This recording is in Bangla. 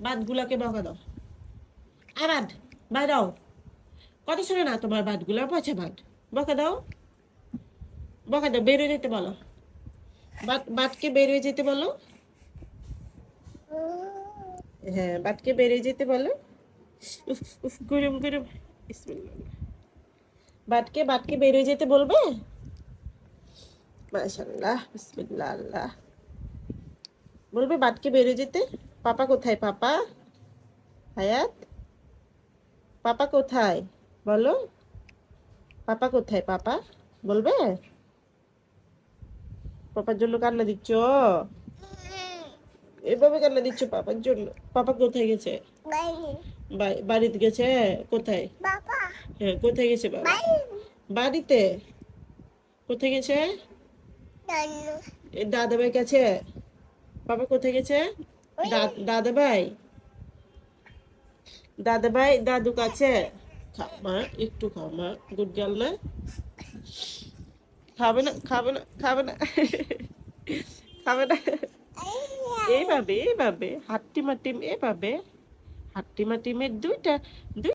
বাদগুলাকে বকা দাও। আবাদ বাই দাও। কত শোনে না তোমার বাদগুলা পয়সা বাদ বকা দাও। বকা দাও বেরিয়ে যেতে বলো। বাদ বাদকে বেরিয়ে যেতে বলো। হ্যাঁ বাদকে বেরিয়ে যেতে বলো। উফ গরম গরম। বিসমিল্লাহ। বাদকে বাদকে বেরিয়ে যেতে বলবে? মাশাল্লাহ বিসমিল্লাহ, আল্লাহ। বলবে বাদকে বেরিয়ে যেতে? পাপা কোথায় পাপা? হায়াত? পাপা কোথায়? বলো। পাপা কোথায় পাপা? বলবে? পাপার জন্য কান্না দিচ্ছ? এভাবে কান্না দিচ্ছ পাপার জন্য? পাপা কোথায় গেছে? বাড়িতে গেছে? কোথায়? হ্যাঁ কোথায় গেছে বাবা? বাড়িতে? কোথায় গেছে? দাদা ভাই কাছে বাবা কোথায় গেছে? দাদা ভাই দাদা ভাই দাদু কাছে। খা একটু মা। গুড গার্ল না খাবে না খাবে না খাবে না। খাবে না। এইভাবে এইভাবে হাট্টি মাটিম এভাবে। হাট্টি মাটিমের দুইটা দুই